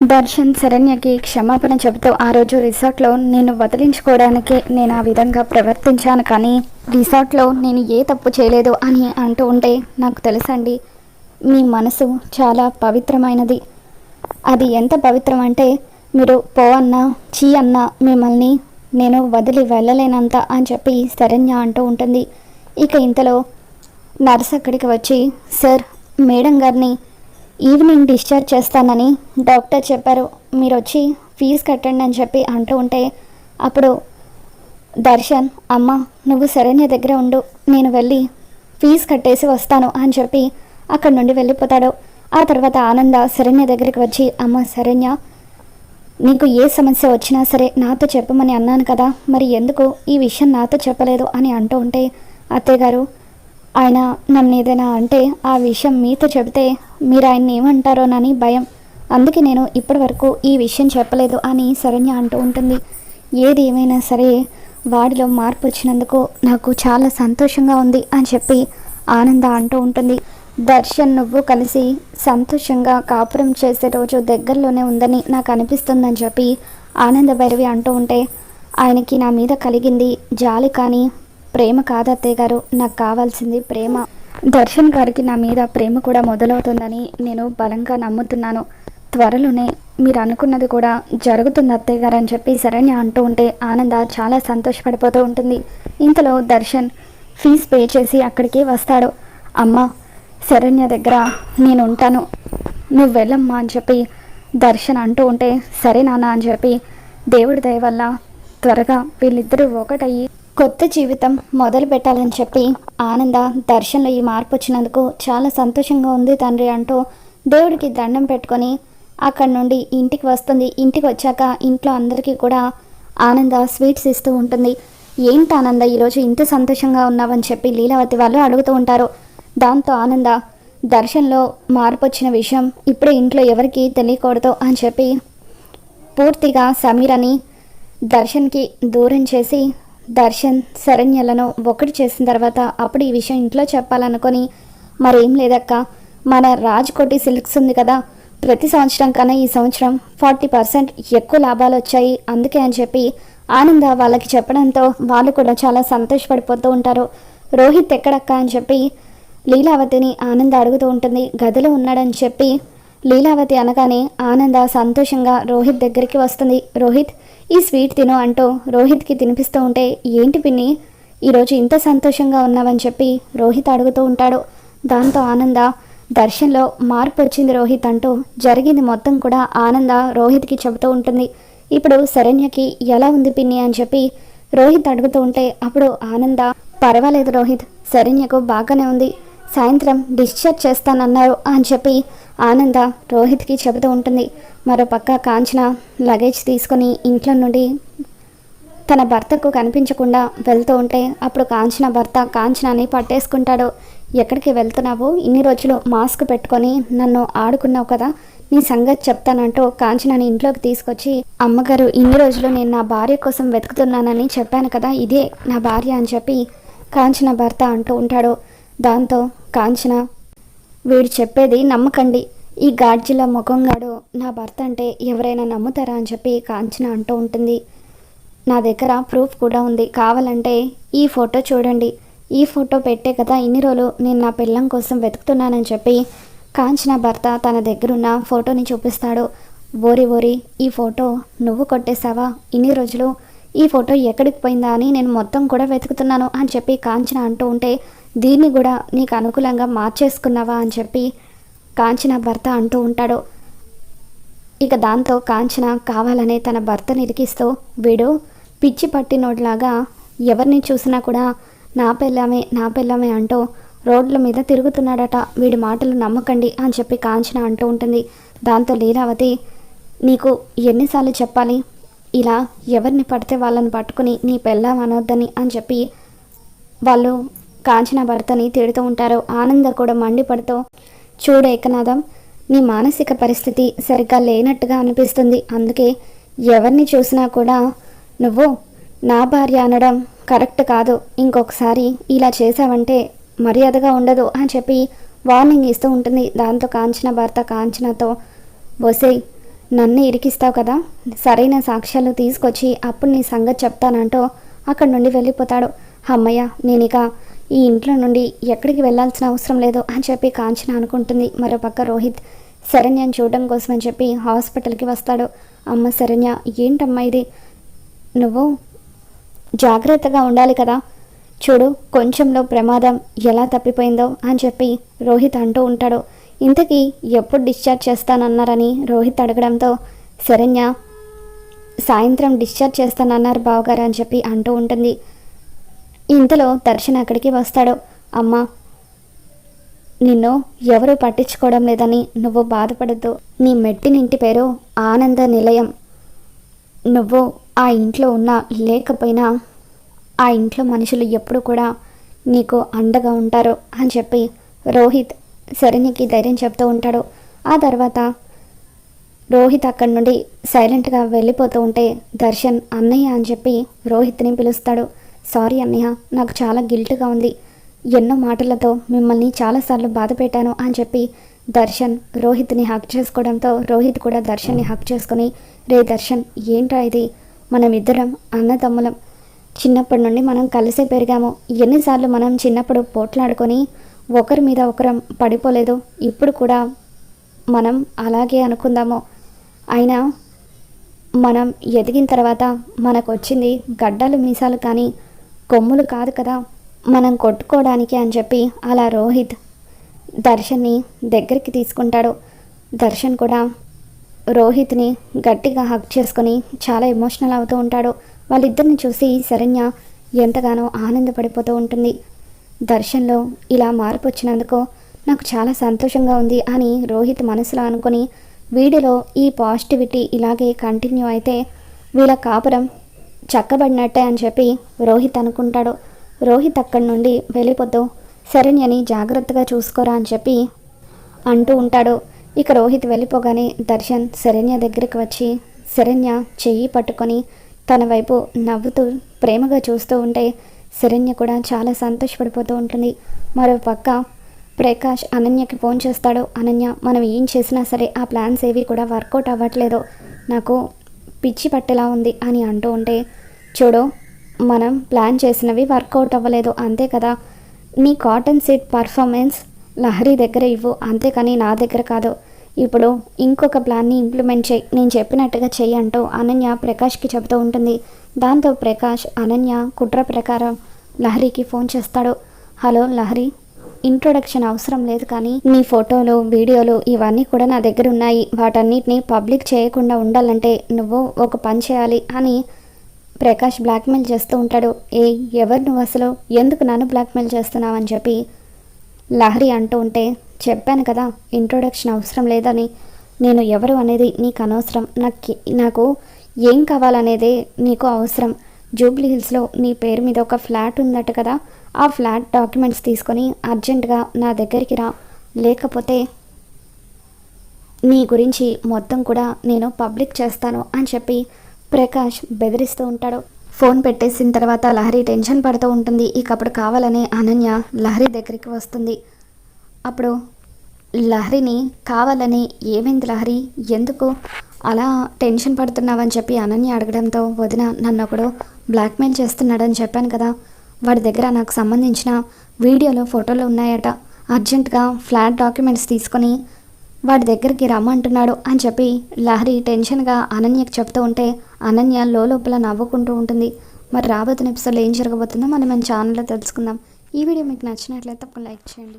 దర్శన్ శరణ్యకి క్షమాపణ చెబుతూ ఆ రోజు రిసార్ట్లో నేను వదిలించుకోవడానికి నేను ఆ విధంగా ప్రవర్తించాను కానీ రిసార్ట్లో నేను ఏ తప్పు చేయలేదు అని అంటూ ఉంటే నాకు తెలుసండి. మీ మనసు చాలా పవిత్రమైనది. అది ఎంత పవిత్రం అంటే మీరు పో అన్నా చీ అన్నా మిమ్మల్ని నేను వదిలి వెళ్ళలేనంత అని చెప్పి శరణ్య అంటూ ఉంటుంది. ఇక ఇంతలో నర్స్ అక్కడికి వచ్చి సార్ మేడం గారిని ఈవినింగ్ డిశ్చార్జ్ చేస్తానని డాక్టర్ చెప్పారు. మీరు వచ్చి ఫీజు కట్టండి అని చెప్పి అంటూ ఉంటే అప్పుడు దర్శన్ అమ్మ నువ్వు శరణ్య దగ్గర ఉండు నేను వెళ్ళి ఫీజు కట్టేసి వస్తాను అని చెప్పి అక్కడి నుండి వెళ్ళిపోతాడు. ఆ తర్వాత ఆనంద శరణ్య దగ్గరికి వచ్చి అమ్మ శరణ్య నీకు ఏ సమస్య వచ్చినా సరే నాతో చెప్పమని అన్నాను కదా మరి ఎందుకు ఈ విషయం నాతో చెప్పలేదు అని అంటూ ఉంటే అత్తయ్య గారు ఆయన నన్ను ఏదైనా అంటే ఆ విషయం మీతో చెబితే మీరు ఆయన్ని ఏమంటారోనని భయం. అందుకే నేను ఇప్పటి వరకు ఈ విషయం చెప్పలేదు అని శరణ్య అంటూ ఉంటుంది. ఏది ఏమైనా సరే వాడిలో మార్పు వచ్చినందుకు నాకు చాలా సంతోషంగా ఉంది అని చెప్పి ఆనంద అంటూ ఉంటుంది. దర్శన్ నువ్వు కలిసి సంతోషంగా కాపురం చేసే రోజు దగ్గరలోనే ఉందని నాకు అనిపిస్తుందని చెప్పి ఆనంద భైరవి అంటూ ఉంటే ఆయనకి నా మీద కలిగింది జాలి కానీ ప్రేమ కాదత్తయ్య గారు. నాకు కావాల్సింది ప్రేమ. దర్శన్ గారికి నా మీద ప్రేమ కూడా మొదలవుతుందని నేను బలంగా నమ్ముతున్నాను. త్వరలోనే మీరు అనుకున్నది కూడా జరుగుతుంది అత్తయ్య గారు అని చెప్పి శరణ్య అంటూ ఉంటే ఆనంద చాలా సంతోషపడిపోతూ ఉంటుంది. ఇంతలో దర్శన్ ఫీజ్ పే చేసి అక్కడికి వస్తాడు. అమ్మ శరణ్య దగ్గర నేను ఉంటాను. నువ్వు వెళ్ళమ్మా అని చెప్పి దర్శన్ అంటూ ఉంటే సరే నాన్న అని చెప్పి దేవుడి దయ వల్ల త్వరగా వీళ్ళిద్దరూ ఒకటయ్యి కొత్త జీవితం మొదలు పెట్టాలని చెప్పి ఆనంద దర్శన్లో ఈ మార్పు వచ్చినందుకు చాలా సంతోషంగా ఉంది తండ్రి అంటూ దేవుడికి దండం పెట్టుకొని అక్కడి నుండి ఇంటికి వస్తుంది. ఇంటికి వచ్చాక ఇంట్లో అందరికీ కూడా ఆనంద స్వీట్స్ ఇస్తూ ఉంటుంది. ఏంటి ఆనంద ఈరోజు ఇంత సంతోషంగా ఉన్నావని చెప్పి లీలావతి వాళ్ళు అడుగుతూ ఉంటారు. దాంతో ఆనంద దర్శన్లో మార్పు వచ్చిన విషయం ఇప్పుడే ఇంట్లో ఎవరికి తెలియకూడదు అని చెప్పి పూర్తిగా సమీరని దర్శన్కి దూరం చేసి దర్శన్ శరణ్యలను ఒకటి చేసిన తర్వాత అప్పుడు ఈ విషయం ఇంట్లో చెప్పాలనుకొని మరేం లేదక్క మన రాజ్కోటి సిల్క్స్ ఉంది కదా ప్రతి సంవత్సరం కన్నా ఈ సంవత్సరం ఫార్టీ పర్సెంట్ ఎక్కువ లాభాలు వచ్చాయి. అందుకే అని చెప్పి ఆనంద వాళ్ళకి చెప్పడంతో వాళ్ళు కూడా చాలా సంతోషపడిపోతూ ఉంటారు. రోహిత్ ఎక్కడక్క? అని చెప్పి లీలావతిని ఆనంద అడుగుతూ ఉంటుంది. గదిలో ఉన్నాడని చెప్పి లీలావతి అనగానే ఆనంద సంతోషంగా రోహిత్ దగ్గరికి వస్తుంది. రోహిత్ ఈ స్వీట్ తిను అంటూ రోహిత్కి తినిపిస్తూ ఉంటే ఏంటి పిన్ని? ఈరోజు ఇంత సంతోషంగా ఉన్నావని చెప్పి రోహిత్ అడుగుతూ ఉంటాడు. దాంతో ఆనంద దర్శన్లో మార్పు వచ్చింది రోహిత్ అంటూ జరిగింది మొత్తం కూడా ఆనంద రోహిత్కి చెబుతూ ఉంటుంది. ఇప్పుడు శరణ్యకి ఎలా ఉంది పిన్ని? అని చెప్పి రోహిత్ అడుగుతూ ఉంటే అప్పుడు ఆనంద పర్వాలేదు రోహిత్ శరణ్యకు బాగానే ఉంది. సాయంత్రం డిశ్చార్జ్ చేస్తానన్నారు అని చెప్పి ఆనంద రోహిత్కి చెబుతూ ఉంటుంది. మరో పక్క కాంచన లగేజ్ తీసుకొని ఇంట్లో నుండి తన భర్తకు కనిపించకుండా వెళ్తూ ఉంటే అప్పుడు కాంచన భర్త కాంచనాని పట్టేసుకుంటాడు. ఎక్కడికి వెళ్తున్నావు? ఇన్ని రోజులు మాస్క్ పెట్టుకొని నన్ను ఆడుకున్నావు కదా? నీ సంగతి చెప్తానంటూ కాంచనాని ఇంట్లోకి తీసుకొచ్చి అమ్మగారు ఇన్ని రోజులు నేను నా భార్య కోసం వెతుకుతున్నానని చెప్పాను కదా ఇదే నా భార్య అని చెప్పి కాంచన భర్త అంటూ ఉంటాడు. దాంతో కాంచన వీడు చెప్పేది నమ్మకండి. ఈ గాడ్జిల ముఖంగాడు నా భర్త అంటే ఎవరైనా నమ్ముతారా అని చెప్పి కాంచన అంటూ ఉంటుంది. నా దగ్గర ప్రూఫ్ కూడా ఉంది. కావాలంటే ఈ ఫోటో చూడండి. ఈ ఫోటో పెట్టే కదా ఇన్ని రోజులు నేను నా పిల్లం కోసం వెతుకుతున్నానని చెప్పి కాంచన భర్త తన దగ్గరున్న ఫోటోని చూపిస్తాడు. ఓరి ఓరి ఈ ఫోటో నువ్వు కొట్టేశావా? ఇన్ని రోజులు ఈ ఫోటో ఎక్కడికి పోయిందా అని నేను మొత్తం కూడా వెతుకుతున్నాను అని చెప్పి కాంచన అంటూ ఉంటే దీన్ని కూడా నీకు అనుకూలంగా మార్చేసుకున్నావా అని చెప్పి కాంచన భర్త అంటూ ఉంటాడు. ఇక దాంతో కాంచన కావాలనే తన భర్త ఇరికిస్తూ వీడు పిచ్చి పట్టినోట్లాగా ఎవరిని చూసినా కూడా నా పెళ్ళామే నా పెళ్ళామే అంటూ రోడ్ల మీద తిరుగుతున్నాడట. వీడి మాటలు నమ్మకండి అని చెప్పి కాంచన అంటూ ఉంటుంది. దాంతో లీలావతి నీకు ఎన్నిసార్లు చెప్పాలి? ఇలా ఎవరిని పడితే వాళ్ళని పట్టుకుని నీ పెళ్ళాం అనొద్దని అని చెప్పి వాళ్ళు కాంచన భర్తని తిడుతూ ఉంటారు. ఆనంద కూడా మండిపడుతూ చూడు ఏకనాథం నీ మానసిక పరిస్థితి సరిగ్గా లేనట్టుగా అనిపిస్తుంది. అందుకే ఎవరిని చూసినా కూడా నువ్వు నా భార్య అనడం కరెక్ట్ కాదు. ఇంకొకసారి ఇలా చేసావంటే మర్యాదగా ఉండదు అని చెప్పి వార్నింగ్ ఇస్తూ ఉంటుంది. దాంతో కాంచన భర్త కాంచనతో బొసే నన్ను ఇరికిస్తావు కదా. సరైన సాక్ష్యాలు తీసుకొచ్చి అప్పుడు నీ సంగతి చెప్తానంటూ అక్కడి నుండి వెళ్ళిపోతాడు. అమ్మయ్య నేను ఇక ఈ ఇంట్లో నుండి ఎక్కడికి వెళ్ళాల్సిన అవసరం లేదు అని చెప్పి కాంచన అనుకుంటుంది. మరోపక్క రోహిత్ శరణ్యను చూడడం కోసం అని చెప్పి హాస్పిటల్కి వస్తాడు. అమ్మ శరణ్య ఏంటమ్మా ఇది? నువ్వు జాగ్రత్తగా ఉండాలి కదా. చూడు కొంచెంలో ప్రమాదం ఎలా తప్పిపోయిందో అని చెప్పి రోహిత్ అంటూ ఉంటాడు. ఇంతకీ ఎప్పుడు డిశ్చార్జ్ చేస్తానన్నారని రోహిత్ అడగడంతో శరణ్య సాయంత్రం డిశ్చార్జ్ చేస్తానన్నారు బావగారు అని చెప్పి అంటూ ఉంటుంది. ఇంతలో దర్శన్ అక్కడికి వస్తాడు. అమ్మ నిన్ను ఎవరు పట్టించుకోవడం లేదని నువ్వు బాధపడద్దు. నీ మెట్టినింటి పేరు ఆనంద నిలయం. నువ్వు ఆ ఇంట్లో ఉన్నా లేకపోయినా ఆ ఇంట్లో మనుషులు ఎప్పుడు కూడా నీకు అండగా ఉంటారు అని చెప్పి రోహిత్ శరణ్యకి ధైర్యం చెప్తూ ఉంటాడు. ఆ తర్వాత రోహిత్ అక్కడి నుండి సైలెంట్గా వెళ్ళిపోతూ ఉంటే దర్శన్ అన్నయ్య అని చెప్పి రోహిత్ని పిలుస్తాడు. సారీ అన్నయ్య నాకు చాలా గిల్ట్గా ఉంది. ఎన్నో మాటలతో మిమ్మల్ని చాలాసార్లు బాధ పెట్టాను అని చెప్పి దర్శన్ రోహిత్ని హక్ చేసుకోవడంతో రోహిత్ కూడా దర్శన్ని హక్ చేసుకొని రే దర్శన్ ఏంట్రా ఇది? మనం ఇద్దరం అన్నదమ్ములం. చిన్నప్పటి నుండి మనం కలిసే పెరిగాము. ఎన్నిసార్లు మనం చిన్నప్పుడు పోట్లాడుకొని ఒకరి మీద ఒకరం పడిపోలేదు. ఇప్పుడు కూడా మనం అలాగే అనుకుందాము. అయినా మనం ఎదిగిన తర్వాత మనకు వచ్చింది గడ్డలు మీసాలు కానీ కొమ్ములు కాదు కదా మనం కొట్టుకోవడానికి అని చెప్పి అలా రోహిత్ దర్శన్ని దగ్గరికి తీసుకుంటాడు. దర్శన్ కూడా రోహిత్ని గట్టిగా హక్ చేసుకొని చాలా ఎమోషనల్ అవుతూ ఉంటాడు. వాళ్ళిద్దరిని చూసి శరణ్య ఎంతగానో ఆనందపడిపోతూ ఉంటుంది. దర్శన్లో ఇలా మార్పు వచ్చినందుకు నాకు చాలా సంతోషంగా ఉంది అని రోహిత్ మనసులో అనుకుని వీడిలో ఈ పాజిటివిటీ ఇలాగే కంటిన్యూ అయితే వీళ్ళ కాపురం చక్కబడినట్టే అని చెప్పి రోహిత్ అనుకుంటాడు. రోహిత్ అక్కడి నుండి వెళ్ళిపోతూ శరణ్యని జాగ్రత్తగా చూసుకోరా అని చెప్పి అంటూ ఉంటాడు. ఇక రోహిత్ వెళ్ళిపోగానే దర్శన్ శరణ్య దగ్గరికి వచ్చి శరణ్య చెయ్యి పట్టుకొని తన వైపు నవ్వుతూ ప్రేమగా చూస్తూ ఉంటే శరణ్య కూడా చాలా సంతోషపడిపోతూ ఉంటుంది. మరో పక్క ప్రకాష్ అనన్యకి ఫోన్ చేస్తాడు. అనన్య మనం ఏం చేసినా సరే ఆ ప్లాన్స్ ఏవి కూడా వర్కౌట్ అవ్వట్లేదు. నాకు పిచ్చి పట్టేలా ఉంది అని అంటూ ఉంటే చూడు మనం ప్లాన్ చేసినవి వర్కౌట్ అవ్వలేదు. అంతే కదా? నీ కాటన్ సీట్ పర్ఫార్మెన్స్ లహరి దగ్గర ఇవ్వు. అంతేకాని నా దగ్గర కాదు. ఇప్పుడు ఇంకొక ప్లాన్ని ఇంప్లిమెంట్ చేయి. నేను చెప్పినట్టుగా చెయ్యి అంటూ అనన్య ప్రకాష్కి చెబుతూ ఉంటుంది. దాంతో ప్రకాష్ అనన్య కుట్ర ప్రకారం లహరికి ఫోన్ చేస్తాడు. హలో లహరి ఇంట్రొడక్షన్ అవసరం లేదు కానీ నీ ఫోటోలు వీడియోలు ఇవన్నీ కూడా నా దగ్గర ఉన్నాయి. వాటన్నిటిని పబ్లిక్ చేయకుండా ఉండాలంటే నువ్వు ఒక పని చేయాలి అని ప్రకాష్ బ్లాక్మెయిల్ చేస్తూ ఉంటాడు. ఏ ఎవరు నువ్వు అసలు? ఎందుకు నన్ను బ్లాక్మెయిల్ చేస్తున్నావు అని చెప్పి లహరి అంటూ ఉంటే చెప్పాను కదా ఇంట్రొడక్షన్ అవసరం లేదని. నేను ఎవరు అనేది నీకు అనవసరం. నాకు నాకు ఏం కావాలనేదే నీకు అవసరం. జూబ్లీ హిల్స్లో నీ పేరు మీద ఒక ఫ్లాట్ ఉందట కదా ఆ ఫ్లాట్ డాక్యుమెంట్స్ తీసుకొని అర్జెంటుగా నా దగ్గరికి రా. లేకపోతే నీ గురించి మొత్తం కూడా నేను పబ్లిక్ చేస్తాను అని చెప్పి ప్రకాష్ బెదిరిస్తూ ఉంటాడు. ఫోన్ పెట్టేసిన తర్వాత లహరి టెన్షన్ పడుతూ ఉంటుంది. ఇక అప్పుడు కావాలని అనన్య లహరి దగ్గరికి వస్తుంది. అప్పుడు లహరిని కావాలని ఏమైంది లహరి? ఎందుకు? అలా టెన్షన్ పడుతున్నావని చెప్పి అనన్య అడగడంతో వదిన నన్ను ఒకడు బ్లాక్మెయిల్ చేస్తున్నాడని చెప్పాను కదా. వాడి దగ్గర నాకు సంబంధించిన వీడియోలో ఫోటోలు ఉన్నాయట. అర్జెంటుగా ఫ్లాట్ డాక్యుమెంట్స్ తీసుకొని వాడి దగ్గరికి రమ్మంటున్నాడు అని చెప్పి లహరి టెన్షన్గా అనన్యకు చెప్తూ ఉంటే అనన్య లోపల నవ్వుకుంటూ ఉంటుంది. మరి రాబోతున్న ఎపిసోడ్లో ఏం జరగబోతుందో మనం మన ఛానల్లో తెలుసుకుందాం. ఈ వీడియో మీకు నచ్చినట్లయితే తప్పకుండా లైక్ చేయండి.